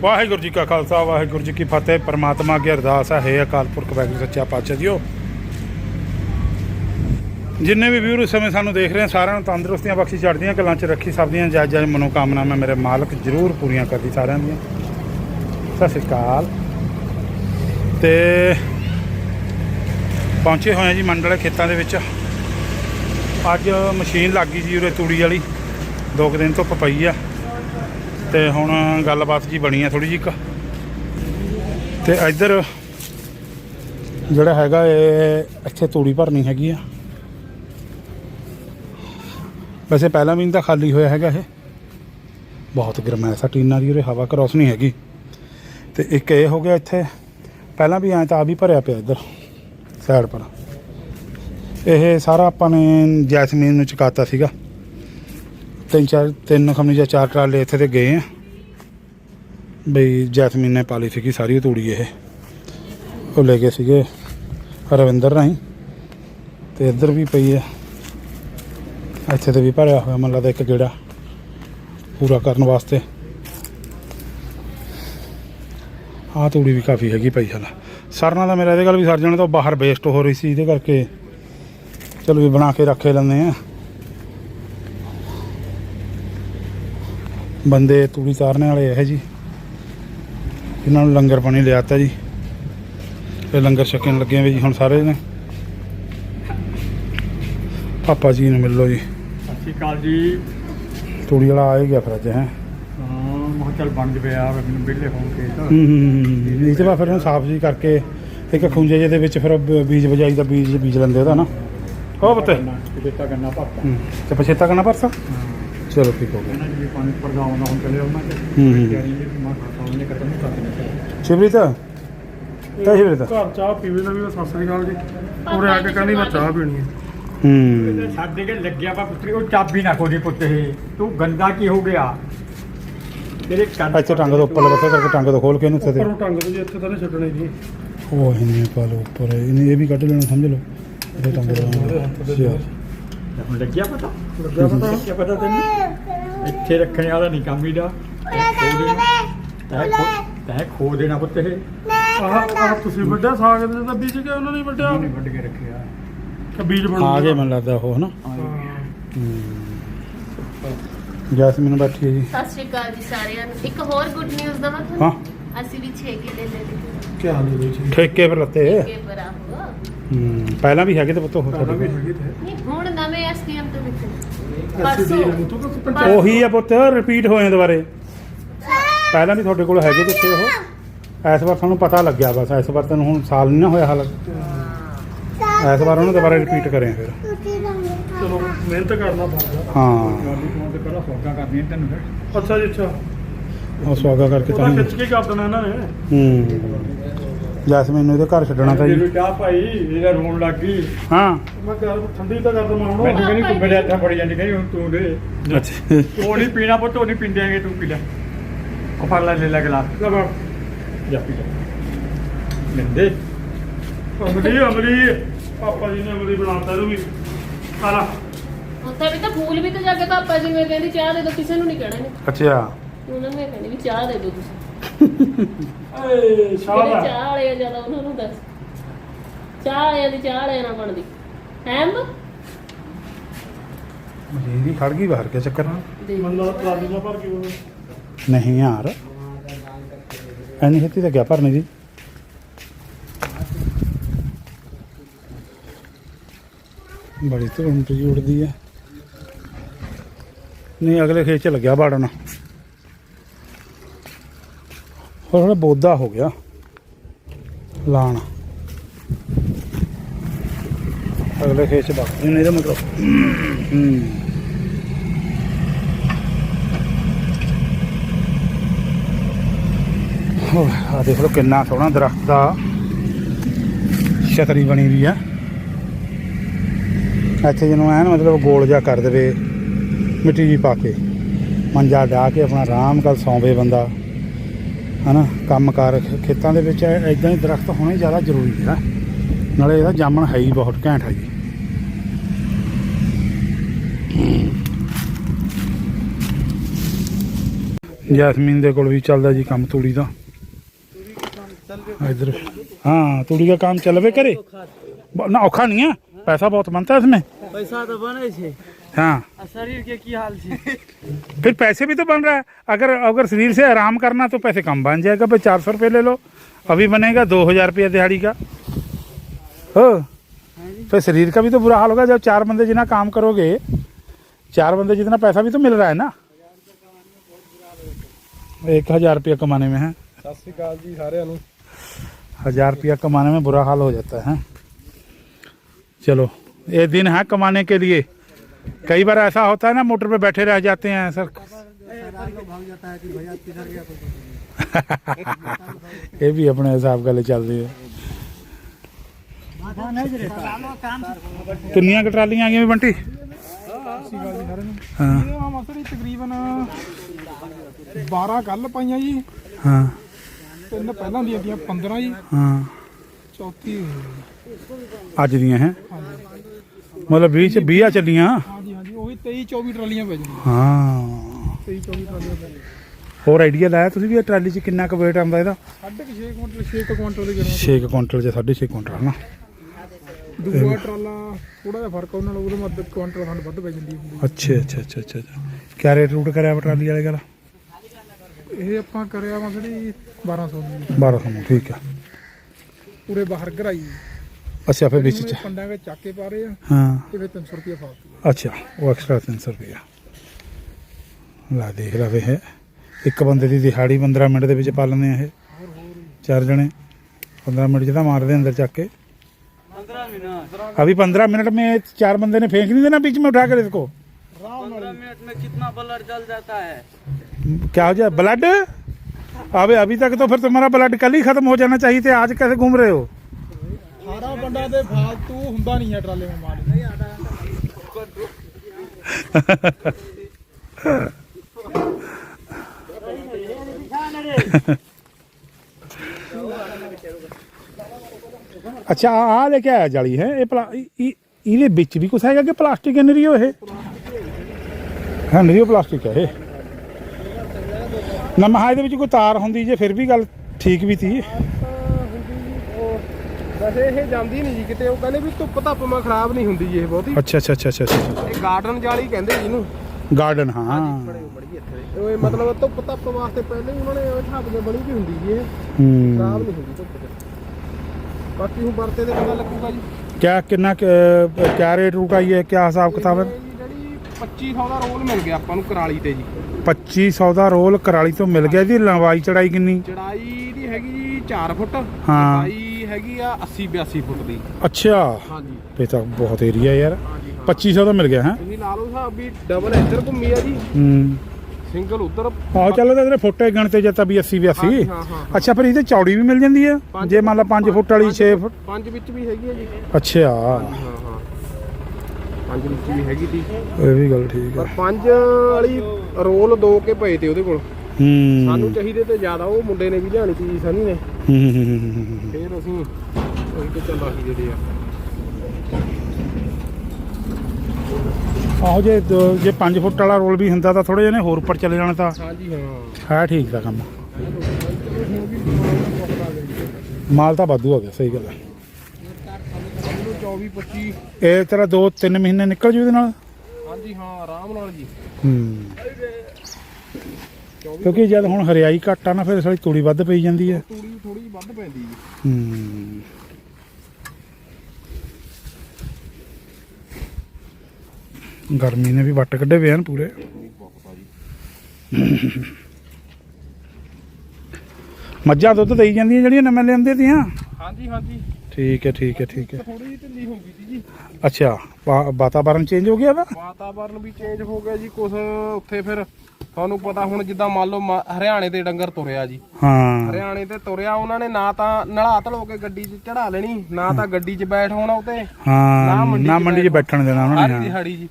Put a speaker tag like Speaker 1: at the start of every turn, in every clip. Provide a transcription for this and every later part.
Speaker 1: ਵਾਹਿਗੁਰੂ ਜੀ ਕਾ ਖਾਲਸਾ, ਵਾਹਿਗੁਰੂ ਜੀ ਕੀ ਫਤਿਹ। ਪਰਮਾਤਮਾ ਅੱਗੇ ਅਰਦਾਸ ਹੈ ਅਕਾਲ ਪੁਰਖ, ਵਾਹਿਗੁਰੂ ਸੱਚਾ ਪਾਤਸ਼ਾਹ ਜੀਓ। ਜਿੰਨੇ ਵੀ ਵੀਰ ਇਸ ਸਮੇਂ ਸਾਨੂੰ ਦੇਖ ਰਹੇ ਆ, ਸਾਰਿਆਂ ਨੂੰ ਤੰਦਰੁਸਤੀਆਂ ਬਖਸ਼ੀ ਚੜ੍ਹਦੀਆਂ ਕਲਾਂ 'ਚ ਰੱਖੀ, ਸਭ ਦੀਆਂ ਜਾਇਜ਼ ਜਾਇਜ਼ ਮਨੋਕਾਮਨਾਵਾਂ ਮੇਰੇ ਮਾਲਕ ਜ਼ਰੂਰ ਪੂਰੀਆਂ ਕਰਦੀ ਸਾਰਿਆਂ ਦੀਆਂ। ਸਤਿ ਸ਼੍ਰੀ ਅਕਾਲ। ਤੇ ਪਹੁੰਚੇ ਹੋਏ ਆ ਜੀ ਮੰਡਲ ਖੇਤਾਂ ਦੇ ਵਿੱਚ। ਅੱਜ ਮਸ਼ੀਨ ਲੱਗ ਗਈ ਜੀ ਉਰੇ ਤੂੜੀ ਵਾਲੀ। ਦੋ ਕੁ ਦਿਨ ਧੁੱਪ ਪਈ ਆ। ਤੇ ਹੁਣ ਗੱਲਬਾਤ ਜੀ ਬਣੀ ਆ ਥੋੜੀ ਜਿਹੀ ਇੱਕ। ਤੇ ਇੱਧਰ ਜਿਹੜਾ ਹੈਗਾ ਇਹ ਇੱਥੇ ਤੂੜੀ ਭਰਨੀ ਹੈਗੀ ਆ। ਵੈਸੇ ਪਹਿਲਾਂ ਵੀ ਨਹੀਂ ਤਾਂ ਖਾਲੀ ਹੋਇਆ ਹੈਗਾ ਇਹ। ਬਹੁਤ ਗਰਮੈਸ਼ ਆ ਟੀਨਾਂ ਦੀ, ਉਰੇ ਹਵਾ ਕ੍ਰੋਸ ਨਹੀਂ ਹੈਗੀ। ਤੇ ਇੱਕ ਇਹ ਹੋ ਗਿਆ ਇੱਥੇ, ਪਹਿਲਾਂ ਵੀ ਐਂ ਤਾਂ ਆ ਵੀ ਭਰਿਆ ਪਿਆ ਇੱਧਰ ਸਾਈਡ ਪਰ। ਇਹ ਸਾਰਾ ਆਪਾਂ ਨੇ ਜੈਸਮੀਨ ਨੂੰ ਚੁਕਾਤਾ ਸੀਗਾ। ਤਿੰਨ ਚਾਰ, ਤਿੰਨ ਖਮਣੀ ਜਾਂ ਚਾਰ ਟਰਾਲੇ ਇੱਥੇ ਤੇ ਗਏ ਆ। ਬਈ ਜੈਸਮੀਨ ਨੇ ਪਾਲੀ ਸੀਗੀ, ਸਾਰੀ ਤੂੜੀ ਇਹ। ਉਹ ਲੈ ਗਏ ਸੀਗੇ ਰਵਿੰਦਰ ਰਾਹੀਂ। ਤੇ ਇੱਧਰ ਵੀ ਪਈ ਆ। ਇੱਥੇ ਤੇ ਵੀ ਭਰਿਆ ਹੋਇਆ ਮਨ ਲੱਗਦਾ ਇੱਕ ਗੇੜਾ ਪੂਰਾ ਕਰਨ ਵਾਸਤੇ। ਆਹ ਤੂੜੀ ਵੀ ਕਾਫੀ ਹੈਗੀ ਪਈ ਹਲਾ। ਸਰਨਾ ਦਾ ਮੇਰਾ ਇਹਦੇ ਗੱਲ ਵੀ ਸਰ ਜਾਣਾ ਤਾਂ ਬਾਹਰ ਵੇਸਟ ਹੋ ਰਹੀ ਸੀ, ਇਹਦੇ ਕਰਕੇ ਚਲੋ ਵੀ ਬਣਾ ਕੇ ਰੱਖੇ ਲੈਂਦੇ ਆ। ਬੰਦੇ ਤੂੜੀ ਤਾਰਨੇ ਵਾਲੇ ਇਹ ਜੀ। ਇਹਨਾਂ ਨੂੰ ਲੰਗਰ ਪਾਣੀ ਲਿਆਤਾ ਜੀ। ਤੇ ਲੰਗਰ ਛਕਣ ਲੱਗੇ ਆ ਵੀ ਜੀ ਹੁਣ ਸਾਰੇ ਨੇ ਪਾਪਾ ਜੀ ਨੂੰ ਮਿਲ ਜੀ।
Speaker 2: ਸਤਿ ਸ਼੍ਰੀ ਅਕਾਲ ਜੀ।
Speaker 1: ਤੂੜੀ ਵਾਲਾ ਆ ਹੀ ਗਿਆ ਫਿਰ ਅੱਜ ਹੈ।
Speaker 2: ਹਾਂ ਚੱਲ ਬਣ ਜਵੇ ਮੈਨੂੰ ਹੋਣ ਕੇ ਤਾਂ।
Speaker 1: ਹੂੰ। ਇਹ ਤੇ ਫਿਰ ਸਾਫ਼ ਜੀ ਕਰਕੇ ਇੱਕ ਖੁੰਝੇ ਜਿਹੇ ਦੇ ਵਿੱਚ ਫਿਰ ਬੀਜ ਬਜਾਈ ਦਾ ਬੀਜ ਬੀਜ ਲੈਂਦੇ ਉਹਦਾ ਨਾ। ਉਹ ਬਤੇ
Speaker 2: ਕਿਤਾ ਕਰਨਾ ਭਰਤਾ
Speaker 1: ਤੇ ਪਛੇਤਾ ਕਰਨਾ ਪਰਸਾ? ਚਲੋ ਠੀਕ ਹੋ ਗਿਆ।
Speaker 2: ਇਹਨਾਂ ਜੀ ਪਾਣੀ ਪਰਦਾ ਆਉਂਦਾ ਹੁਣ ਚੱਲੇ ਉਹਨਾਂ ਤੇ
Speaker 1: ਹੂੰ, ਹੂੰ।
Speaker 2: ਤਿਆਰੀ ਵੀ ਮੈਂ ਖਾਤਾ ਉਹਨੇ ਖਤਮ ਨਹੀਂ ਕਰਨੀ
Speaker 1: ਸ਼ਿਵਰੀਤ ਕਹੀ ਸ਼ਿਵਰੀਤ
Speaker 3: ਘਰ ਚਾਹ ਪੀਵੇ ਨਾ ਵੀ ਮੈਂ ਸਤਿ ਸ੍ਰੀ ਅਕਾਲ ਜੀ। ਉਰੇ ਆ ਕੇ ਕਹਿੰਦੀ ਮੈਂ ਚਾਹ ਪੀਣੀ ਹੈ
Speaker 1: ਹੂੰ।
Speaker 2: ਸਾਡੇ ਕੇ ਲੱਗਿਆ ਵਾ ਪੁੱਤਰੀ ਉਹ ਚਾਬੀ ਨਾ ਖੋਦੀ ਪੁੱਤ ਇਹ। ਤੂੰ ਗੰਦਾ ਕੀ ਹੋ ਗਿਆ? ਤੇਰੇ ਕੰਨ
Speaker 1: ਇੱਥੇ ਟੰਗ ਤੋਂ ਉੱਪਰ ਲੱਗਾ ਕਰਕੇ ਟੰਗ ਤੋਂ ਖੋਲ ਕੇ ਇਹਨੂੰ ਦੇ।
Speaker 3: ਉੱਪਰੋਂ ਟੰਗ ਤੋਂ ਜੀ ਇੱਥੇ ਤਾਂ ਨਹੀਂ ਛੱਡਣੀ ਜੀ।
Speaker 1: ਉਹ ਇਹਨੇ ਪਾ ਲਓ ਉੱਪਰ ਇਹਨੇ ਇਹ ਵੀ ਕੱਢ ਲੈਣਾ ਸਮਝ ਲਓ। ਇਹਦੇ ਟੰਗ ਦਾ ਯਾਰ
Speaker 2: ਹੁਣ ਲੱਗਿਆ ਪਤਾ?
Speaker 3: ਲੱਗਿਆ ਪਤਾ?
Speaker 2: ਲੱਗਿਆ ਪਤਾ ਤੈਨੂੰ? ਇੱਥੇ ਰੱਖਣ ਵਾਲਾ ਨਹੀਂ ਕੰਮ ਇਹਦਾ। ਤੈਂ ਖੋ ਤੈਂ ਖੋ ਦੇਣਾ ਪੁੱਤ ਇਹ।
Speaker 3: ਆਹ ਆਹ ਤੁਸੀਂ ਵੱਡਿਆ ਸਾਗ ਦੇ ਤਾਂ ਬੀਜ ਕੇ ਉਹਨਾਂ ਨੇ ਵੱਡਿਆ
Speaker 2: ਉਹਨੇ ਵੱਢ ਕੇ ਰੱਖਿਆ।
Speaker 3: ਕਿ ਬੀਜ ਬਣ
Speaker 1: ਆ ਗਏ ਮੈਨੂੰ ਲੱਗਦਾ ਉਹ ਹਨਾ? ਜੈਸਮੀਨ ਬੈਠੀ ਹੈ ਜੀ।
Speaker 4: ਸਤਿ ਸ਼੍ਰੀ ਅਕਾਲ ਜੀ ਸਾਰਿਆਂ ਨੂੰ। ਇੱਕ ਹੋਰ ਗੁੱਡ ਨਿਊਜ਼ ਦਵਾਂ
Speaker 1: ਹਾਂ।
Speaker 4: ਤੁਹਾਨੂੰ ਅਸੀਂ ਵੀ 6 ਕਿਲੇ ਲੈ ਲਏ
Speaker 3: ਕੀ ਹਾਲ ਹੈ ਜੀ?
Speaker 1: ਠੇਕੇ ਪਰ ਲੱਤੇ।
Speaker 4: ਕੇ ਬਰਾਬਰ
Speaker 1: ਹੂੰ। ਪਹਿਲਾਂ ਵੀ ਹੈਗੇ ਤੇ ਪੁੱਤ ਉਹ ਤੁਹਾਡੇ
Speaker 3: ਹੈਗੀ ਤੇ।
Speaker 4: ਨਹੀਂ ਹੁਣ ਨਵੇਂ ਐਸਡੀਐਮ ਤੋਂ ਪਰਸੋਂ।
Speaker 1: ਉਹੀ ਆ ਪੁੱਤ ਰਿਪੀਟ ਹੋਏ ਆ ਦੁਬਾਰੇ ਪਹਿਲਾਂ ਵੀ ਤੁਹਾਡੇ ਕੋਲ ਹੈਗੇ ਤੇ ਉਹ। ਇਸ ਵਾਰ ਤੁਹਾਨੂੰ ਪਤਾ ਲੱਗਿਆ ਬਸ ਇਸ ਵਾਰ ਤੈਨੂੰ ਹੁਣ ਸਾਲ ਨਹੀਂ ਨਾ ਹੋਇਆ ਹਾਲ। ਇਸ ਵਾਰ ਉਹਨੂੰ ਦੁਬਾਰਾ ਰਿਪੀਟ ਕਰਿਆ ਫਿਰ।
Speaker 3: ਚਲੋ ਮਿਹਨਤ ਕਰਨਾ ਪਊਗਾ
Speaker 1: ਹਾਂ।
Speaker 3: ਅੱਛਾ ਜੀ ਅੱਛਾ।
Speaker 1: ਉਹ ਸਵਾਗਾ ਕਰਕੇ
Speaker 3: ਉਹਦਾ
Speaker 1: ਤਾਂ
Speaker 3: ਖਿੱਚ ਕੇ ਕਰ ਦੇਣਾ ਇਹਨਾਂ ਨੇ।
Speaker 1: ਹੂੰ। ਜੈਸਮੀਨ ਨੂੰ ਇਹਦੇ ਘਰ ਛੱਡਣਾ ਤਾਂ ਜੀ
Speaker 2: ਜਦੋਂ ਚਾਹ ਭਾਈ ਇਹਦਾ ਰੋਣ ਲੱਗ ਗਈ।
Speaker 1: ਹਾਂ।
Speaker 3: ਮੈਂ ਗੱਲ ਠੰਡੀ ਤਾਂ ਕਰ ਦਵਾਂ
Speaker 2: ਮੈਨੂੰ ਕਹਿੰਦੀ ਤੂੰ ਮੇਰੇ ਹੱਥਾਂ ਫੜੀ ਜਾਂਦੀ ਕਹਿੰਦੀ ਹੁਣ ਤੂੰ ਦੇ।
Speaker 1: ਅੱਛਾ।
Speaker 2: ਉਹ ਨਹੀਂ ਪੀਣਾ ਪੁੱਤ ਉਹ ਨਹੀਂ ਪੀਂਦੇ ਹੈਗੇ ਤੂੰ ਪੀ ਲੈ। ਉਹ ਫੜ ਲੈ ਲੈ ਲੈ ਗਲਾਸ।
Speaker 3: ਲੈ ਬਾ
Speaker 2: ਜਾ ਪੀ ਲੈ। ਲੈਂਦੇ
Speaker 3: ਅਮਲੀ ਅਮਲੀ ਪਾਪਾ ਜੀ ਨੇ ਅਮਲੀ ਬਣਾਤਾ ਇਹਨੂੰ ਵੀ। ਆਲਾ
Speaker 4: ਉੱਥੇ ਵੀ ਤਾਂ ਫੂਲ ਵੀ ਤਾਂ ਜਾ ਕੇ ਪਾਪਾ ਜੀ ਨੂੰ ਕਹਿੰਦੀ ਚਾਹ ਦੇ ਦਿਓ ਕਿਸੇ ਨੂੰ ਨਹੀਂ ਕਹਿਣਾ ਇਹਨੇ।
Speaker 1: ਅੱਛਾ।
Speaker 4: ਉਹਨਾਂ ਨੇ ਕਹਿੰਦੀ ਵੀ ਚਾਹ ਦੇ ਦਿਓ ਤੁਸੀਂ।
Speaker 3: ਏ
Speaker 4: ਜਿਹੜੇ
Speaker 3: ਸ਼ਾਬਾਸ਼
Speaker 4: ਚਾਹ ਵਾਲੇ ਆ ਜ਼ਿਆਦਾ ਉਹਨਾਂ ਨੂੰ ਦੱਸ। ਚਾਹ ਵਾਲਿਆਂ ਦੀ ਚਾਹ ਵਾਲਿਆਂ ਨਾਲ ਬਣਦੀ। ਹੈਮ
Speaker 1: ਮਜੀਦ ਵੀ ਖੜ ਗਈ ਬਾਹਰ ਕੇ ਚੱਕਰ
Speaker 3: ਮੰਨ ਟਰਾਲੀ ਨਾਲ ਭਰ ਕੇ ਉਹ
Speaker 1: ਨਹੀਂ ਯਾਰ। ਐਨੀ ਖੇਤੀ ਤਾਂ ਗਿਆ ਭਰਨੇ ਜੀ ਬੜੀ ਧੁੰਦ ਜੀ ਉੜਦੀ ਆ। ਨਹੀਂ ਅਗਲੇ ਖੇਤ ਚ ਲੱਗਿਆ ਬਾੜਨ। ਹੋਰ ਥੋੜਾ ਬੋਦਾ ਹੋ ਗਿਆ। ਲਾਣ। ਅਗਲੇ ਖੇਤ ਚ ਬਾਕੀ ਨਹੀਂ ਇਹਦਾ ਮਤਲਬ। ਹੂੰ। ਆ ਦੇਖ ਲਓ ਕਿੰਨਾ ਸੋਹਣਾ ਦਰਖਤ ਦਾ ਛਤਰੀ ਬਣੀ ਵੀ ਆ। ਇੱਥੇ ਜਿਹਨੂੰ ਐਨ ਮਤਲਬ ਗੋਲ ਜਾ ਕਰ ਦੇਵੇ, ਮਿੱਟੀ ਜੀ ਪਾ ਕੇ। ਮੰਜਾ ਢਾ ਕੇ ਆਪਣਾ ਆਰਾਮ ਕਰ ਸੌਂਵੇ ਬੰਦਾ। ਹਨਾ, ਕੰਮਕਾਰ ਖੇਤਾਂ ਦੇ ਵਿੱਚ ਐਦਾਂ ਹੀ ਦਰਖਤ ਹੋਣੇ ਜ਼ਿਆਦਾ ਜ਼ਰੂਰੀ ਹੈ ਨਾਲੇ ਇਹਦਾ ਜਾਮਣ ਹੈ ਹੀ ਬਹੁਤ, ਘੈਂਟ ਹੈ ਜੀ। ਜੈਸਮੀਨ ਦੇ ਕੋਲ ਵੀ ਚੱਲਦਾ ਜੀ ਕੰਮ ਤੂੜੀ ਦਾ। ਇਧਰ ਹਾਂ, ਤੂੜੀ ਦਾ ਕੰਮ ਚੱਲਵੇ ਕਰੇ ਨਾ ਔਖਾ ਨਹੀਂ ਆ? ਪੈਸਾ ਬਹੁਤ ਬਣਦਾ ਇਸਮੇ
Speaker 5: ਪੈਸਾ ਤਾਂ ਬਣੇ ਛੇ
Speaker 1: हाँ।
Speaker 5: शरीर के की हाल
Speaker 1: फिर पैसे भी तो बन रहा है। अगर अगर शरीर से आराम करना तो पैसे कम बन जाएगा। भाई चार सौ रुपये ले लो। अभी बनेगा दो हज़ार रुपया दिहाड़ी का। हो। फिर शरीर का भी तो बुरा हाल होगा। जब चार बंदे जितना काम करोगे चार बंदे जितना पैसा भी तो मिल रहा है ना। एक हज़ार रुपया कमाने में है।
Speaker 3: जी सारे
Speaker 1: हज़ार रुपया कमाने में बुरा हाल हो जाता है। चलो ये दिन है कमाने के लिए। कई बार ऐसा होता है ना मोटर पे बैठे रह जाते हैं सर ये भी अपने हिसाब का ले चल रही है किन्नियां कुछ ट्रालियां आ गई बंटी हाँ
Speaker 3: ਇਹ ਮਸਰੀ ਤਕਰੀਬਨ 12 ਕੱਲ ਪਾਈਆਂ ਜੀ
Speaker 1: हाँ
Speaker 3: ਤਿੰਨ ਪਹਿਲਾਂ ਦੀਆਂ ਦੀਆਂ 15 ਜੀ
Speaker 1: हाँ
Speaker 3: ਚੌਥੀ
Speaker 1: ਅੱਜ ਦੀਆਂ ਹੈ ਮਤਲਬ 20 ਚ 20 ਚੱਲੀਆਂ?
Speaker 3: ਹਾਂਜੀ ਹਾਂਜੀ ਉਹੀ 23 24 ਟਰਾਲੀਆਂ ਪੈ ਜਾਂਦੀਆਂ
Speaker 1: ਹਾਂ।
Speaker 3: 23 24 ਟਰਾਲੀਆਂ ਪੈ ਜਾਂਦੀਆਂ
Speaker 1: ਹੋਰ ਆਈਡੀਆ ਲਾਇਆ ਤੁਸੀਂ ਵੀ ਇਹ ਟਰਾਲੀ 'ਚ ਕਿੰਨਾ ਕੁ weight ਆਉਂਦਾ ਇਹਦਾ?
Speaker 3: ਸਾਢੇ 6 ਕੁਇੰਟਲ 6 ਕੁਇੰਟਲ ਦੇ ਗਣਾ
Speaker 1: 6 ਕੁਇੰਟਲ ਜਾਂ 6.5 ਕੁਇੰਟਲ ਨਾ
Speaker 3: ਦੂਆ ਟਰਾਲਾ ਥੋੜਾ ਜਿਹਾ ਫ਼ਰਕ ਆ ਉਹਨਾਂ ਨਾਲ ਉਹਦੇ ਮੱਧ ਕੁਇੰਟਲ ਖੰਡ ਵੱਧ ਪੈ ਜਾਂਦੀ ਹੁੰਦੀ
Speaker 1: ਅੱਛਾ ਅੱਛਾ ਅੱਛਾ ਅੱਛਾ ਅੱਛਾ। ਕਿਆ ਰੇਟ ਰੂਟ ਕਰਿਆ ਵਾ ਟਰਾਲੀ ਵਾਲੇ ਗੱਲ
Speaker 3: ਇਹ ਆਪਾਂ ਕਰਿਆ 1200 ਦੀ।
Speaker 1: 1200 ਨੂੰ ਠੀਕ ਆ।
Speaker 3: ਪੂਰੇ ਬਾਹਰ ਘਰਾਈ।
Speaker 1: ਅੱਛਾ ਫਿਰ ਵਿੱਚ ਚ
Speaker 3: ਪੰਡਾਂ ਵਿੱਚ ਚੱਕ ਕੇ ਪਾ ਰਹੇ ਆ
Speaker 1: ਹਾਂ
Speaker 3: ਤੇ ਫਿਰ 300 ਰੁਪਏ ਫਾਲਤੂ
Speaker 1: ਅੱਛਾ ਉਹ ਐਕਸਟਰਾ 300 ਰੁਪਇਆ ਲਾ ਦੇਖ ਲਵੇ ਹੈ ਇੱਕ ਬੰਦੇ ਦੀ ਦਿਹਾੜੀ 15 ਮਿੰਟ ਦੇ ਵਿੱਚ ਪਾ ਲੈਂਦੇ ਆ ਇਹ ਚਾਰ ਜਣੇ 15 ਮਿੰਟ ਚ ਤਾਂ ਮਾਰਦੇ ਅੰਦਰ ਚੱਕ ਕੇ
Speaker 5: पंद्रह मिनट
Speaker 1: अभी पंद्रह मिनट में चार बंदे ने फेंक नहीं देना बीच में उठा कर इसको
Speaker 5: पंद्रह मिनट में कितना बलर जल जाता है
Speaker 1: क्या हो जाए ब्लड अबे अभी तक तो फिर तुम्हारा ब्लड कल ही खत्म हो जाना चाहिए थे आज कैसे घूम रहे हो
Speaker 3: 18 ਪੰਡਾਂ ਦੇ ਫਾਲਤੂ ਹੁੰਦਾ ਨਹੀਂ ਹੈ ਟਰਾਲੇ ਵਿੱਚ ਮਾਲ
Speaker 1: ਅੱਛਾ ਆ ਲੈ ਕੇ ਆਇਆ ਜਾਲੀ, ਹੈ? ਇਹ ਪਲਾ- ਇਹ- ਇਹਦੇ ਵਿੱਚ ਵੀ ਕੁਛ ਹੈਗਾ ਕਿ ਪਲਾਸਟਿਕ ਹੈ ਨਰੀਓ ਇਹ? ਹਾਂ ਨਰੀਓ ਪਲਾਸਟਿਕ ਹੈ ਇਹ। ਨਾ ਮਹਾ ਇਹਦੇ ਵਿੱਚ ਕੋਈ ਤਾਰ ਹੁੰਦੀ ਜੇ, ਫਿਰ ਵੀ ਗੱਲ ਠੀਕ ਵੀ ਤੀ।
Speaker 3: ਵੈਸੇ ਇਹ ਜਾਂਦੀ ਨਹੀਂ ਜੀ ਕਿਤੇ ਉਹ ਕਹਿੰਦੇ ਵੀ ਧੁੱਪ ਧੱਪ ਮਾ ਖਰਾਬ ਨਹੀਂ ਹੁੰਦੀ ਇਹ ਬਹੁਤੀ।
Speaker 1: ਅੱਛਾ ਅੱਛਾ ਅੱਛਾ ਅੱਛਾ
Speaker 3: ਇਹ ਗਾਰਡਨ ਜਾਲੀ ਕਹਿੰਦੇ ਜੀ ਇਹਨੂੰ।
Speaker 1: ਗਾਰਡਨ ਹਾਂ।
Speaker 3: ਬੜੇ ਬੜੀ ਇੱਥੇ। ਉਹ ਮਤਲਬ ਧੁੱਪ ਧੱਪ ਵਾਸਤੇ ਪਹਿਲੇ ਹੀ ਉਹਨਾਂ ਨੇ ਐਵੇਂ ਢੱਬ ਦੇ ਬਣੀ ਵੀ ਹੁੰਦੀ ਜੀ ਇਹ। ਖਰਾਬ ਨਹੀਂ ਹੁੰਦੀ ਧੁੱਪ ਤੇ। ਬਾਕੀ ਹੁਣ ਵਰਤੇ ਦੇ ਪਤਾ ਲੱਗੂਗਾ ਜੀ?
Speaker 1: ਕਿਆ ਕਿੰਨਾ ਕਿਆ ਰੇਟ ਰੂਟਾ ਇਹ? ਕਿਆ ਹਿਸਾਬ
Speaker 3: ਕਿਤਾਬ ਹੈ? ਜਿਹੜੀ 2500 ਦਾ ਰੋਲ ਮਿਲ ਗਿਆ ਆਪਾਂ ਨੂੰ ਕਰਾਲੀ ਤੇ ਜੀ।
Speaker 1: 2500 ਦਾ ਰੋਲ ਕਰਾਲੀ ਤੋਂ ਮਿਲ ਗਿਆ ਜੀ? ਲੰਬਾਈ ਚੜਾਈ ਕਿੰਨੀ?
Speaker 3: ਚੜਾਈ ਦੀ ਹੈਗੀ ਜੀ 4 ਫੁੱਟ।
Speaker 1: ਹਾਂ।
Speaker 3: ਲੰਬਾਈ ਹੈਗੀ ਆ 80 82 ਫੁੱਟ ਦੀ।
Speaker 1: ਅੱਛਾ।
Speaker 3: ਹਾਂਜੀ।
Speaker 1: ਇਹ ਤਾਂ ਬਹੁਤ ਏਰੀਆ ਯਾਰ।
Speaker 3: ਹਾਂਜੀ ਹਾਂ।
Speaker 1: 2500 ਦਾ ਮਿਲ ਗਿਆ ਹੈ?
Speaker 3: ਤੁਸੀਂ ਲਾ ਲਓ ਹਿਸਾਬ ਵੀ ਡਬਲ ਇੱਧਰ ਘੁੰਮੀ ਆ ਜੀ।
Speaker 1: ਹੂੰ।
Speaker 3: ਸਿੰਗਲ ਉਧਰ।
Speaker 1: ਆਹ ਚੱਲ ਤਾਂ ਤੇਰੇ ਫੁੱਟ ਗਣਤੇ ਜਾਂ ਤਾਂ ਵੀ 80 82
Speaker 3: ਹਾਂਜੀ, ਹਾਂ, ਹਾਂ, ਹਾਂ।
Speaker 1: ਅੱਛਾ ਫਿਰ ਇਹਦੇ ਚੌੜੀ ਵੀ ਮਿਲ ਜਾਂਦੀ ਹੈ?
Speaker 3: ਪੰਜ-
Speaker 1: ਜੇ ਮੰਨ ਲਾ 5 ਫੁੱਟ ਵਾਲੀ 6 ਫੁੱਟ।
Speaker 3: ਪੰਜ ਵਿੱਚ ਵੀ ਹੈਗੀ ਆ ਜੀ।
Speaker 1: ਅੱਛਾ।
Speaker 3: ਹਾਂ ਹਾਂ। ਪੰਜ ਵਿੱਚ ਵੀ ਹੈਗੀ ਤੀ
Speaker 1: ਇਹ ਵੀ ਗੱਲ ਠੀਕ
Speaker 3: ਪਰ
Speaker 1: ਹੈ
Speaker 3: ਪੰਜ ਵਾਲੀ ਰੋਲ ਦੋ ਕੇ ਪਏ ਤੇ ਉਹਦੇ ਕੋਲ। ਸਾਨੂੰ ਚਾਹੀਦੇ ਤੇ ਜ਼ਿਆਦਾ ਉਹ ਮੁੰਡੇ ਨੇ ਵੀ ਲਿਆਣੀ ਸੀ ਸਨੀ ਨੇ।
Speaker 1: ਹੂੰ, ਹੂੰ, ਹੂੰ, ਹੂੰ, ਹੂੰ, ਹੂੰ।
Speaker 3: ਫੇਰ ਅਸੀਂ ਉਹੀ ਤੇ ਚੱਲਾ ਸੀ ਜਿਹੜੇ ਆ।
Speaker 1: ਆਹੋ ਜੇ ਦੋ- ਜੇ 5 ਫੁੱਟ ਵਾਲਾ ਰੋਲ ਵੀ ਹੁੰਦਾ ਤਾਂ ਥੋੜੇ ਜਿਹੇ ਨੇ ਹੋਰ ਉੱਪਰ ਚਲੇ ਜਾਣਾ ਤਾਂ।
Speaker 3: ਹਾਂਜੀ ਹਾਂ।
Speaker 1: ਹੈ ਠੀਕ ਦਾ ਕੰਮ। ਮਾਲ ਤਾਂ ਵਾਧੂ ਹੋ ਗਿਆ ਸਹੀ ਗੱਲ ਹੈ
Speaker 3: 24 25
Speaker 1: ਇਹ ਤੇਰਾ 2-3 ਮਹੀਨੇ ਨਿਕਲ ਜੂ ਇਹਦੇ ਨਾਲ?
Speaker 3: ਹਾਂਜੀ ਹਾਂ ਆਰਾਮ ਨਾਲ ਜੀ।
Speaker 1: ਹੂੰ। ਕਿਉਂਕਿ ਜਦ ਹੁਣ ਹਰਿਆਈ ਘੱਟ ਆ ਨਾ ਫਿਰ ਸਾਲੀ ਤੂੜੀ ਵੱਧ ਪਈ ਜਾਂਦੀ ਹੈ
Speaker 3: ਤੂੜੀ ਥੋੜੀ ਵੱਧ ਪੈਂਦੀ ਜੀ।
Speaker 1: ਹੂੰ। ਗਰਮੀ ਨੇ ਵੀ ਵੱਟ ਕੱਢੇ ਹਨ ਪੂਰੇ। ਮੱਝਾਂ ਦੁੱਧ ਦੇਈ ਜਾਂਦੀਆਂ ਜਿਹੜੀਆਂ ਨਵੇਂ ਲਿਆਂਦੇ ਦੀਆਂ
Speaker 3: ਹਾਂਜੀ ਹਾਂਜੀ।
Speaker 1: ਠੀਕ ਹੈ ਠੀਕ ਹੈ ਠੀਕ ਹੈ।
Speaker 3: ਥੋੜੀ ਜਿਹੀ ਢਿੱਲੀ ਹੋ ਗਈ ਸੀ ਜੀ।
Speaker 1: ਅੱਛਾ ਵਾਤਾਵਰਨ ਚੇਂਜ ਹੋ ਗਿਆ ਵਾ?
Speaker 3: ਵਾਤਾਵਰਨ ਵੀ ਚੇਂਜ ਹੋ ਗਿਆ ਜੀ ਕੁਛ ਉੱਥੇ ਫਿਰ ਤੁਹਾਨੂੰ ਪਤਾ ਹੁਣ ਜਿੱਦਾਂ ਮੰਨ ਲਓ ਮ- ਹਰਿਆਣੇ ਤੇ ਡੰਗਰ ਤੁਰਿਆ ਜੀ।
Speaker 1: ਹਾਂ।
Speaker 3: ਹਰਿਆਣੇ ਤੇ ਤੁਰਿਆ ਉਹਨਾਂ ਨੇ ਨਾ ਤਾਂ ਨਲਾ ਧਲੋ ਕੇ ਗੱਡੀ 'ਚ ਚੜਾ ਲੈਣੀ ਨਾ ਤਾਂ ਗੱਡੀ 'ਚ ਬੈਠ ਹੋਣਾ ਉਤੇ।
Speaker 1: ਹਾਂ
Speaker 3: ਮੰਡੀ
Speaker 1: ਨਾ
Speaker 3: 'ਚ
Speaker 1: ਮੰਡੀ 'ਚ ਬੈਠਣ। ਦੇਣਾ ਉਹਨਾਂ
Speaker 3: ਸਾਰੀ
Speaker 1: ਨੇ ਹਾਂ।
Speaker 3: ਦਿਹਾੜੀ ਜੀ।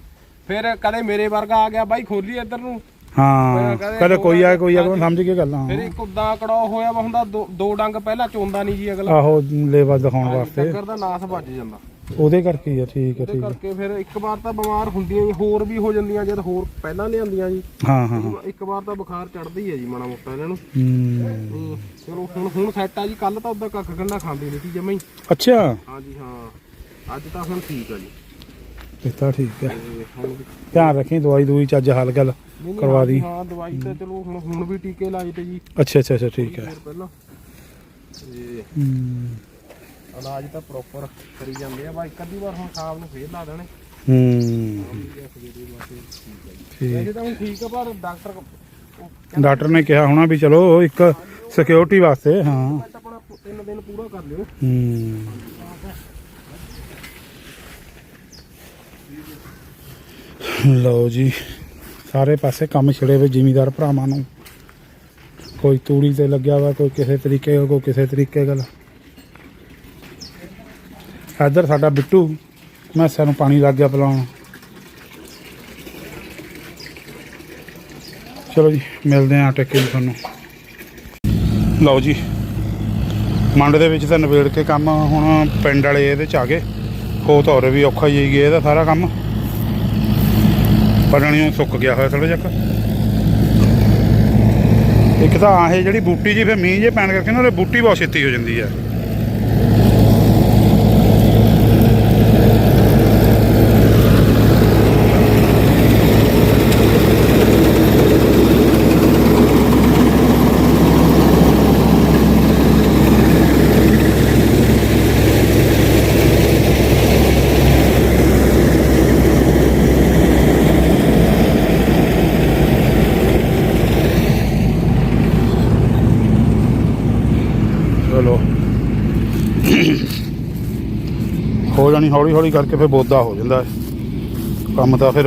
Speaker 3: ਫਿਰ ਕਦੇ ਮੇਰੇ ਵਰਗਾ ਆ ਗਿਆ ਬਾਈ ਖੋਲੀ ਇੱਧਰ ਨੂੰ।
Speaker 1: ਹਾਂ
Speaker 3: ਕਦੇ
Speaker 1: ਕੋਈ ਆ ਕੋਈ ਆ। ਸਮਝ ਕੇ ਗੱਲ।
Speaker 3: ਫਿਰ
Speaker 1: ਹਾਂ
Speaker 3: ਇੱਕ ਉਦਾਂ ਕੜਾ ਹੋਇਆ ਵਾ ਹੁੰਦਾ ਦੋ- ਦੋ ਡੰਗ ਪਹਿਲਾਂ ਚੋਂਦਾ ਨਹੀਂ ਜੀ ਅਗਲਾ।
Speaker 1: ਆਹੋ ਲੇਵਾ ਦਿਖਾਉਣ ਵਾਸਤੇ।
Speaker 3: ਡੰਗਰ ਦਾ ਨਾਸ ਵੱਜ ਜਾਂਦਾ।
Speaker 1: ਉਹਦੇ ਕਰਕੇ ਹੀ ਆ ਠੀਕ ਹੈ
Speaker 3: ਉਹਦੇ
Speaker 1: ਠੀਕ ਹੈ
Speaker 3: ਕਰਕੇ ਫਿਰ ਇੱਕ ਵਾਰ ਤਾਂ ਬਿਮਾਰ ਹੁੰਦੀਆਂ ਜੀ ਹੋਰ ਵੀ ਹੋ ਜਾਂਦੀਆਂ ਜਦ ਹੋਰ ਪਹਿਲਾਂ ਲਿਆਂਦੀਆਂ ਜੀ।
Speaker 1: ਹਾਂ ਹਾਂ ਹਾਂ।
Speaker 3: ਇੱਕ ਵਾਰ ਤਾਂ ਬੁਖਾਰ ਚੜਦਾ ਹੀ ਹੈ ਜੀ ਮਾੜਾ ਮੋਟਾ ਇਹਨਾਂ ਨੂੰ।
Speaker 1: ਹੂੰ।
Speaker 3: ਹੂੰ, ਚਲੋ ਹੁਣ ਹੁਣ ਸੈੱਟ ਆ ਜੀ ਕੱਲ ਤਾਂ ਉਦਾਂ ਕੱਖ ਗੰਡਾ ਖਾਂਦੀ ਨਹੀਂ ਸੀ ਜਮਾ ਹੀ।
Speaker 1: ਅੱਛਾ।
Speaker 3: ਹਾਂਜੀ ਹਾਂ। ਅੱਜ ਤਾਂ ਹੁਣ ਠੀਕ ਆ ਜੀ।
Speaker 1: ਇਹ ਤਾਂ ਠੀਕ ਹੈ
Speaker 3: ਤੇ ਹੁਣ ਵੀ-
Speaker 1: ਧਿਆਨ ਰੱਖੀ ਦਵਾਈ ਦੂਈ ਚੱਜ ਹਾਲ ਗੱਲ
Speaker 3: ਨਹੀਂ, ਨਹੀਂ,
Speaker 1: ਕਰਵਾ ਦੀ।
Speaker 3: ਹਾਂ ਦਵਾਈ ਤਾਂ ਚਲੋ ਹੁਣ ਹੁਣ ਵੀ ਟੀਕੇ ਲਾਏ ਤੇ ਜੀ।
Speaker 1: ਅੱਛਾ ਅੱਛਾ ਅੱਛਾ ਠੀਕ ਹੈ
Speaker 3: ਦੇਰ ਪਹਿਲਾਂ। ਤੇ
Speaker 1: ਹੂੰ।
Speaker 3: ਇਲਾਜ ਤਾਂ ਪ੍ਰੋਪਰ ਕਰੀ ਜਾਂਦੇ ਆ। ਬਾ ਇੱਕ ਅੱਧੀ ਵਾਰ ਹੁਣ ਸ਼ਾਮ ਨੂੰ ਫੇਰ ਲਾ ਦੇਣੇ।
Speaker 1: ਹੂੰ। ਠੀਕ
Speaker 3: ਵੈਸੇ ਤਾਂ ਹੁਣ ਠੀਕ ਆ ਪਰ ਡਾਕਟਰ ਉਹ
Speaker 1: ਡਾਕਟਰ ਨੇ ਕਿਹਾ ਹੋਣਾ ਵੀ ਚਲੋ ਇੱਕ ਸਿਕਿਉਰਿਟੀ ਵਾਸਤੇ ਹਾਂ।
Speaker 3: ਕਹਿੰਦਾ ਆਪਣਾ ਤਿੰਨ ਦਿਨ ਪੂਰਾ ਕਰ ਲਿਓ।
Speaker 1: ਹੂੰ। ਲਓ ਜੀ ਸਾਰੇ ਪਾਸੇ ਕੰਮ ਛਿੜੇ ਵੇ ਜ਼ਿਮੀਦਾਰ ਭਰਾਵਾਂ ਨੂੰ। ਕੋਈ ਤੂੜੀ ਤੇ ਲੱਗਿਆ ਵਾ ਕੋਈ ਕਿਸੇ ਤਰੀਕੇ ਕੋਈ ਕਿਸੇ ਤਰੀਕੇ ਗੱਲ ਇੱਧਰ ਸਾਡਾ ਬਿੱਟੂ ਮੈਸਾਂ ਨੂੰ ਪਾਣੀ ਲੱਗ ਗਿਆ ਪਿਲਾਉਣ। ਚਲੋ ਜੀ, ਮਿਲਦੇ ਆਂ ਟੇਕੇ ਜੀ ਤੁਹਾਨੂੰ। ਲਓ ਜੀ, ਮੰਡ ਦੇ ਵਿੱਚ ਤਾਂ ਨਵੇੜ ਕੇ ਕੰਮ ਹੁਣ ਪਿੰਡ ਵਾਲੇ ਇਹਦੇ ਚ ਆ ਗਏ। ਹੋ ਤਾਂ ਹੋਰ ਵੀ ਔਖਾ ਹੀ ਗਿਆ ਇਹਦਾ ਸਾਰਾ ਕੰਮ। ਪਰਣੀਆਂ ਸੁੱਕ ਗਿਆ ਹੋਇਆ ਥੋੜਾ ਜਿਹਾ ਇੱਕ ਤਾਂ ਆਹ ਜਿਹੜੀ ਬੂਟੀ ਜੀ, ਫਿਰ ਮੀਂਹ ਜੇ ਪੈਣ ਕਰਕੇ ਨਾ, ਉਹਦੇ ਬੂਟੀ ਬਹੁਤ ਛੇਤੀ ਹੋ ਜਾਂਦੀ ਹੈ ਚਲੋ। ਹੋ ਜਾਣੀ ਹੌਲੀ ਹੌਲੀ ਕਰਕੇ ਫਿਰ ਬੋਦਾ ਹੋ ਜਾਂਦਾ ਹੈ। ਕੰਮ ਤਾਂ ਫਿਰ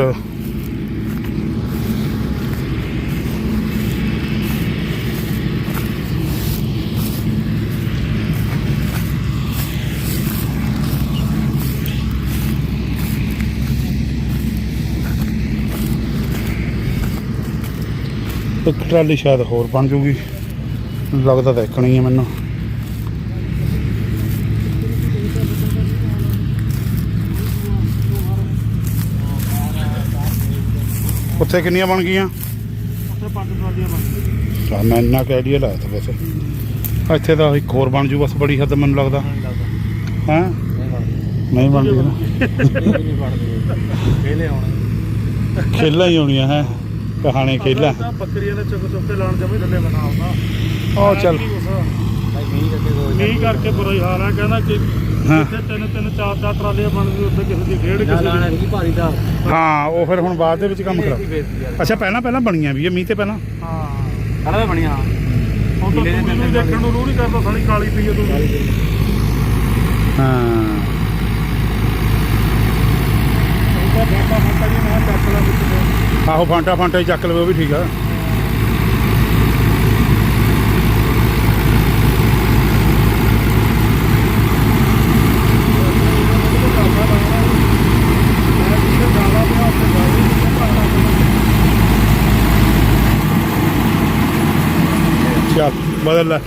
Speaker 1: ਇੱਕ ਟਰਾਲੀ ਸ਼ਾਇਦ ਹੋਰ ਬਣ ਜੂਗੀ। ਲੱਗਦਾ ਤਾਂ ਇੱਕ ਹੈ ਮੈਨੂੰ। ਉੱਥੇ ਕਿੰਨੀਆਂ ਬਣ ਗਈਆਂ?
Speaker 2: ਉੱਥੇ ਪੰਜ ਟਰਾਲੀਆਂ ਬਣ
Speaker 1: ਚਾ ਮੈਂ ਇੰਨਾ ਕੁ ਆਈਡੀਆ ਲਾਇਆ ਤਾ ਵੈਸੇ ਇੱਥੇ ਤਾਂ ਇੱਕ ਹੋਰ ਬਣ ਜੂ ਬਸ ਬੜੀ ਹੱਦ ਮੈਨੂੰ ਲੱਗਦਾ। ਹਾਂ? ਨਹੀਂ ਬਣਦੀ ਨਾ।
Speaker 2: ਨਹੀਂ ਬਣਦੇ ਖੇਲੇ ਆਉਣੇ
Speaker 1: ਖੇਲਾਂ ਹੀ ਹੋਣੀਆਂ ਹੈ? ਕਹਾਣੀ ਖੇਲਾਂ।
Speaker 2: ਤਾਂ ਬੱਕਰੀਆਂ ਦੇ ਚੁੱਕ ਚੁੱਕ ਕੇ ਲਾਣ ਜਮੇ ਥੱਲੇ ਬਣਾ ਆਉਂਦਾ
Speaker 1: ਉਹ ਚੱਲ।
Speaker 2: ਮੀਂਹ ਕਰਕੇ ਬੁਰਾ ਹੀ ਹਾਲ ਹੈ ਕਹਿੰਦਾ ਕਿ
Speaker 1: ਹਾਂ।
Speaker 2: ਤਿੰਨ ਤਿੰਨ ਚਾਰ ਚਾਰ ਟਰਾਲੀਆਂ ਬਣਦੀ ਉੱਥੇ ਕਿਸੇ ਦੀ ਖੇਡ ਕਿਸੇ ਦੀ
Speaker 5: ਭਾਰੀ ਦਾ
Speaker 1: ਹਾਂ ਉਹ ਫਿਰ ਹੁਣ ਬਾਅਦ ਦੇ ਵਿੱਚ ਕੰਮ ਕਰਾ ਅੱਛਾ ਪਹਿਲਾਂ ਪਹਿਲਾਂ ਬਣੀਆਂ ਵੀ ਇਹ ਮੀਂਹ ਤੇ ਪਹਿਲਾਂ?
Speaker 2: ਹਾਂ।
Speaker 5: ਸਾਰਾ ਬਣਿਆ।
Speaker 2: ਹੁਣ ਤਾਂ ਤੂੜੀ ਨੂੰ ਦੇਖਣ ਨੂੰ ਰੂਹ ਨਹੀਂ ਕਰਦਾ ਸਾਲੀ ਕਾਲੀ ਪਈ ਹੈ ਤੂੜੀ
Speaker 1: ਹਾਂ
Speaker 2: ਉਹਦਾ ਬਾਟਾ ਫੱਟਾ ਜੀ ਮੈਂ ਚੱਕ ਲਾ ਵਿੱਚ
Speaker 1: ਆਹੋ ਫਾਂਟਾ ਫਾਂਟਾ ਹੀ ਚੱਕ ਲਵੇ ਉਹ ਵੀ ਠੀਕ ਆ। ਚੱਲ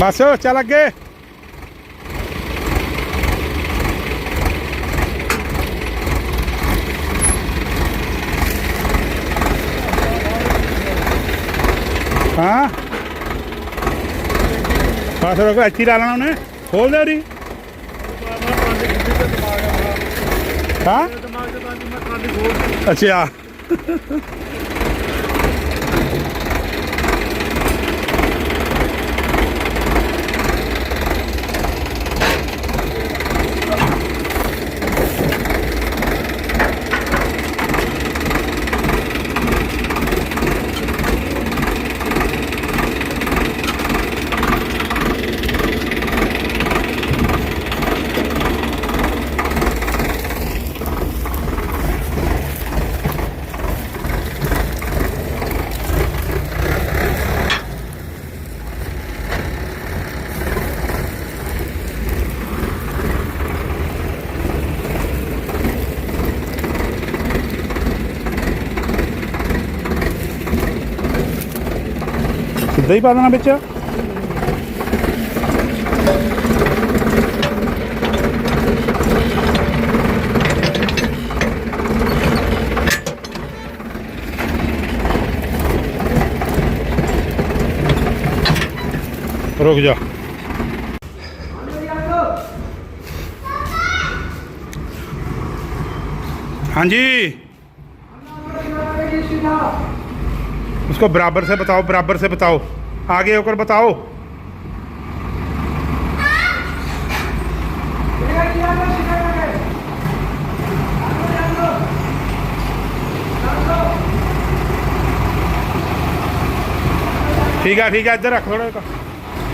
Speaker 1: ਬਸ ਚੱਲ ਅੱਗੇ। ਹਾਂ। ਬਸ ਰੋਕ ਹੀ ਲਾ ਲੈਣਾ ਉਹਨੇ। ਖੋਲ ਦੇ ਉਹਦੀ। ਹਾਂ। ਅੱਛਾ। ਸਿੱਧਾ ਹੀ ਪਾ ਦੇਣਾ ਵਿੱਚ रुक जा हाँ जी उसको बराबर से बताओ बराबर से बताओ आगे होकर बताओ। ठीक है ठीक है, इधर रख थोड़ा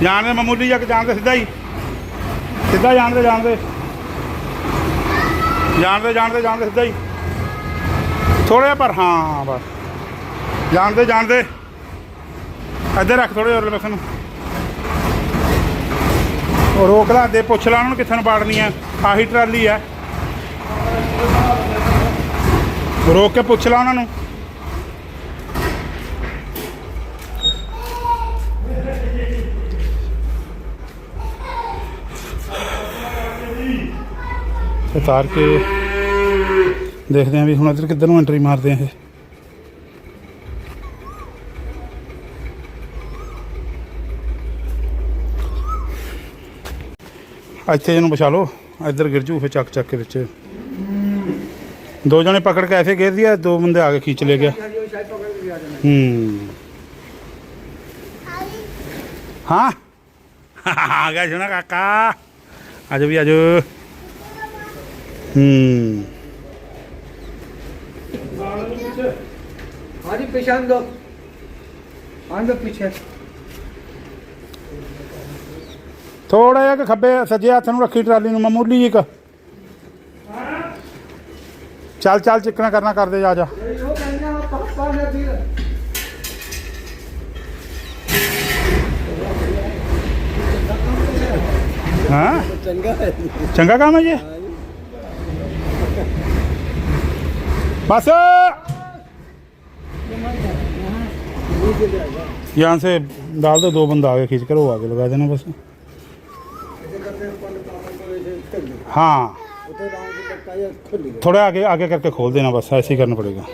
Speaker 1: जान दे, मामूली जाके जान दे, सीधा ही। सीधा जान दे जान दे। जान दे जान दे जान दे, सीधा ही। थोड़े पर हाँ बस। जान दे जान दे। ਇੱਧਰ ਰੱਖ ਥੋੜੇ ਹੋਰ ਪਾਸੇ ਨੂੰ। ਉਹ ਰੋਕ ਲਾ, ਦੇ ਪੁੱਛ ਲਾ ਉਹਨਾਂ ਨੂੰ ਕਿੱਥੇ ਨੂੰ ਬਾੜਨੀ ਆ। ਆਹੀ ਟਰਾਲੀ ਆ। ਰੋਕ ਕੇ ਪੁੱਛ ਲਾ ਉਹਨਾਂ ਨੂੰ। ਉਤਾਰ ਕੇ ਦੇਖਦੇ ਆਂ ਵੀ ਹੁਣ ਇੱਧਰ ਕਿੱਧਰ ਨੂੰ ਐਂਟਰੀ ਮਾਰਦੇ ਆ ਇਹ। ਇੱਥੇ ਇਹਨੂੰ ਵਿਛਾ ਲਓ, ਇੱਧਰ ਗਿਰ ਜੂ, ਫਿਰ ਚੱਕ ਚੱਕ ਕੇ ਵਿੱਚ। ਦੋ ਜਣੇ ਪਕੜ ਕੇ ਐਸੇ ਗਿਰ ਦਿਆ, ਦੋ ਬੰਦੇ ਆ ਕੇ ਖਿੱਚ ਲੈ ਗਿਆ। ਹਾਂ। ਆ ਗਿਆ ਸੁਣਾ ਕਾਕਾ। ਆਜੋ ਵੀ ਆਜੋ ਹੂੰ।
Speaker 6: ਹਾਂਜੀ ਪਿਛਾਂ ਦੋ ਆਂਦੋ ਪਿਛੇ।
Speaker 1: ਥੋੜਾ ਜਿਹਾ ਕਿ ਖੱਬੇ ਸੱਜੇ ਹੱਥ ਨੂੰ ਰੱਖੀ ਟਰਾਲੀ ਨੂੰ ਮਾਮੂਲੀ ਜਿਹੀ ਇੱਕ ਚੱਲ ਚੱਲ ਚਿਕਣਾ ਕਰਨਾ ਕਰਦੇ ਜਾ ਜਾ
Speaker 6: वो कहना पापा ने भी
Speaker 1: ਹਾਂ
Speaker 6: चंगा है
Speaker 1: ਚੰਗਾ ਕੰਮ ਹੈ ਜੀ बस यहाँ से डाल दो दो बंदा आगे खींच कर वो आगे लगा देना बस हाँ। थोड़ा आगे आगे करके खोल देना बस ऐसे ही करना पड़ेगा।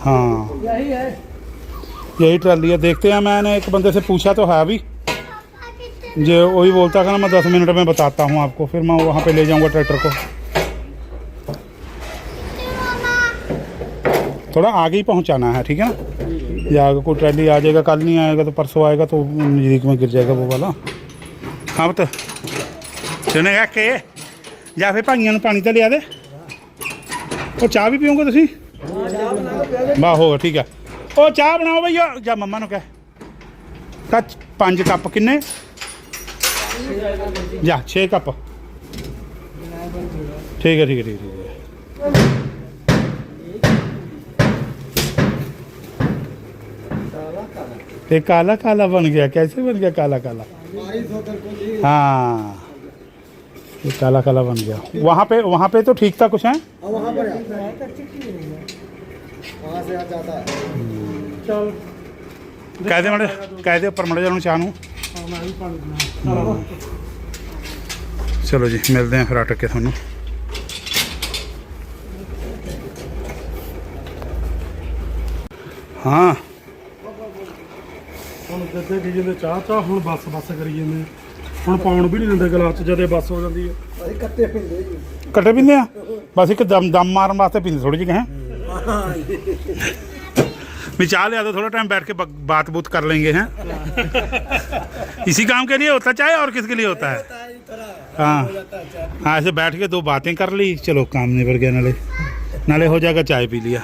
Speaker 6: हाँ? यही है।
Speaker 1: यही ट्राली है देखते हैं। मैंने एक बंदे से पूछा तो है अभी। जो वही बोलता था ना मैं दस मिनट में बताता हूँ आपको फिर मैं वहाँ पे ले जाऊँगा ट्रैक्टर को। थोड़ा आगे ही पहुँचाना है ठीक है ना? या अगर कोई ट्रैली आ जाएगा कल नहीं आएगा तो परसों आएगा तो नज़दीक में गिर जाएगा वो वाला। हाँ बता। ਸੁਣੇਗਾ ਕਿ ਜਾਂ ਫਿਰ ਭਾਈਆਂ ਨੂੰ ਪਾਣੀ ਤਾਂ ਲਿਆ ਦੇ ਉਹ ਚਾਹ ਵੀ ਪੀਓਗੇ ਤੁਸੀਂ ਵਾਹ ਹੋਗਾ ਠੀਕ ਹੈ ਉਹ ਚਾਹ ਬਣਾਓ ਭਈਆ ਜਾਂ ਮੰਮਾ ਨੂੰ ਕਹਿ ਕੱਚ ਪੰਜ ਕੱਪ ਕਿੰਨੇ ਜਾਂ 6 ਕੱਪ ਠੀਕ ਹੈ ਠੀਕ ਹੈ ਠੀਕ ਹੈ, ਠੀਕ ਹੈ ये काला काला बन गया कैसे बन गया काला काला हाँ ये काला काला बन गया वहाँ पे वहाँ पे तो ठीक था कुछ है
Speaker 6: वहाँ पर वहाँ से आ जाता है
Speaker 1: ਕਹਿ ਦੇ ਮੜੇ ਕਹਿ ਦੇ ਉੱਪਰ ਮੜੇ ਨੂੰ ਚਾਹ ਨੂੰ ਚਲੋ ਜੀ ਮਿਲਦੇ ਆਂ ਫਿਰ ਅਟਕ ਕੇ ਤੁਹਾਨੂੰ ਹਾਂ
Speaker 7: ਹੁਣ ਜਿੱਥੇ ਕੀ ਜਾਂਦੇ ਚਾਹ ਚਾਹ ਹੁਣ ਬੱਸ ਬੱਸ ਕਰੀ ਜਾਂਦੇ ਹੁਣ ਪਾਉਣ ਵੀ ਨਹੀਂ ਦਿੰਦੇ ਗਲਾਸ ਚ ਜਦੇ ਬੱਸ ਹੋ ਜਾਂਦੀ ਹੈ
Speaker 6: अरे कत्ते पिंडे
Speaker 1: ਕੱਟੇ ਪੀਂਦੇ ਆ ਬਸ ਇੱਕ ਦਮ ਦਮ ਮਾਰਨ ਵਾਸਤੇ ਪੀਂਦੇ ਥੋੜੀ ਜਿਹੀ ਹੈ भी चाह लिया तो थोड़ा टाइम बैठ के बक- बात बूत कर लेंगे हैं इसी काम के लिए होता है चाहे और किसके लिए होता है हाँ हाँ ऐसे बैठ के दो बातें कर ली चलो काम निबर गया नाले नाले हो जाएगा चाय पी लिया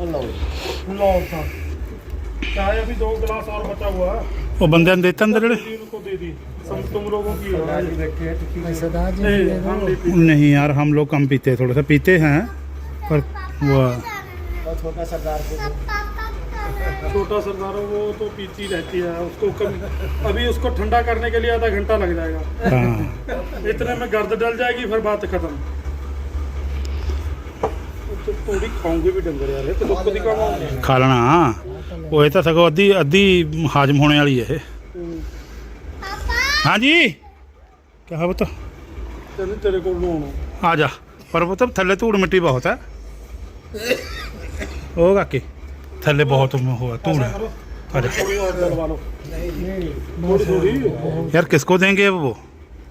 Speaker 7: ਲਓ ਤਾਂ चाय अभी दो गिलास और बचा हुआ है
Speaker 1: वो बंदे ने देते अंदर
Speaker 7: जी उनको दे दी सब तुम लोगों की हो रहा है
Speaker 6: सरदार
Speaker 7: ए, हम नहीं पी-
Speaker 1: नहीं यार हम लोग कम पीते हैं थोड़ा सा पीते हैं पर वो
Speaker 6: छोटा सरदार को
Speaker 7: छोटा सरदार है, वो तो पीती रहती है उसको कभी अभी उसको ठंडा करने के लिए आधा घंटा लग जाएगा
Speaker 1: हाँ
Speaker 7: इतने में गर्द डल जाएगी फिर बात खत्म तो थोड़ी खाऊंगी भी डंगर यार ये तो लोग को दिखाऊंगा
Speaker 1: खा लेना ਉਹ ਇਹ ਤਾਂ ਸਗੋਂ ਅੱਧੀ ਅੱਧੀ ਹਾਜ਼ਮ ਹੋਣੇ ਵਾਲੀ ਹੈ ਇਹ ਹਾਂਜੀ ਕਿਹਾ ਬਤਾ
Speaker 7: तेरे तेरे को लोन
Speaker 1: ਆ ਜਾ ਪਰ ਉਹ ਤਾਂ ਥੱਲੇ ਧੂੜ ਮਿੱਟੀ ਬਹੁਤ ਹੈ ਉਹ ਕਾਕੇ ਥੱਲੇ ਬਹੁਤ ਹੋਆ ਧੂੜ ਹੈ ਆ ਜਾ
Speaker 7: थोड़ी और डलवा लो थोड़ी थोड़ी
Speaker 1: यार किसको देंगे अब वो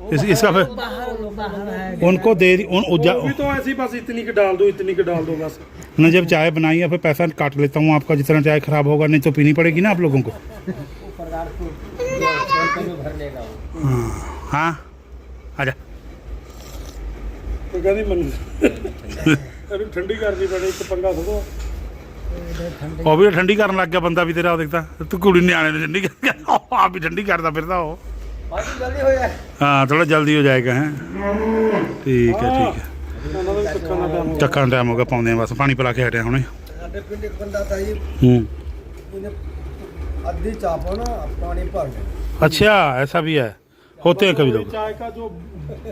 Speaker 1: इस, इसका फिर उनको दे दी- उन उजा,
Speaker 7: वो भी तो ऐसी बस इतनी की डाल दो इतनी की डाल दो बस
Speaker 1: ना जब चाय बनाई है फिर पैसा काट लेता हूँ आपका जितना चाय खराब होगा नहीं तो पीनी पड़ेगी ना आप लोगों को ਆ
Speaker 7: ਜਾ। ਕਹਿੰਦੀ ਮੈਨੂੰ ਇਹਨੂੰ ਠੰਡੀ ਕਰਨੀ ਪੈਣੀ ਇੱਕ ਪੰਗਾ ਥੋੜਾ
Speaker 1: ਉਹ ਵੀ ਠੰਡੀ ਕਰਨ ਲੱਗ ਗਿਆ ਬੰਦਾ ਵੀ ਤੇਰਾ ਉਹ ਦੇਖਦਾ ਤੂੰ। ਕੁੜੀ ਨਿਆਣੇ ਨੂੰ ਠੰਡੀ ਕਰਦਾ ਉਹ ਆਪ ਠੰਡੀ ਕਰਦਾ ਫਿਰਦਾ ਉਹ। ਬਾਕੀ ਜਲਦੀ ਹੋ ਜਾਏ। ਹਾਂ ਥੋੜਾ ਜਲਦੀ ਹੋ ਜਾਏਗਾ ਹੈ। ਠੀਕ ਹੈ ਠੀਕ ਹੈ।
Speaker 7: ਉਹਨਾਂ ਦਾ
Speaker 1: ਚੱਕਣ ਦਾ ਟਾਈਮ ਹੋ ਗਿਆ। ਪਾਉਂਦੇ ਆ ਬਸ। ਪਾਣੀ ਪਿਲਾ ਕੇ ਹਟਿਆ ਹੁਣੇ।
Speaker 6: ਸਾਡੇ ਪਿੰਡ ਇੱਕ ਬੰਦਾ ਤਾਂ ਜੀ
Speaker 1: ਹੂੰ।
Speaker 6: ਅੱਧੀ ਚਾਪਾ ਨਾ ਪਾਣੀ ਭਰ ਗਿਆ
Speaker 1: ਅੱਛਾ ਐਸਾ ਵੀ ਹੈ। होते हैं कभी लोग
Speaker 7: चाय का जो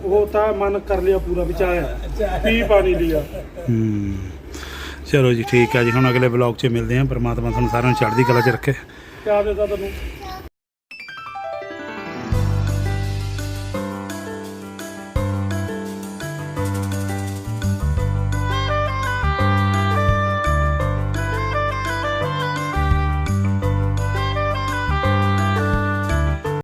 Speaker 7: होता है मन कर लिया पूरा भी चाय पी पानी लिया
Speaker 1: ਹੂੰ ਚਲੋ ਜੀ ਠੀਕ ਹੈ ਜੀ ਹੁਣ ਅਗਲੇ ਬਲੌਗ 'ਚ ਮਿਲਦੇ ਹਾਂ ਪਰਮਾਤਮਾ ਤੁਹਾਨੂੰ ਸਾਰਿਆਂ ਨੂੰ ਚੜ੍ਹਦੀ ਕਲਾ 'ਚ ਰੱਖੇ
Speaker 7: क्या देता तेन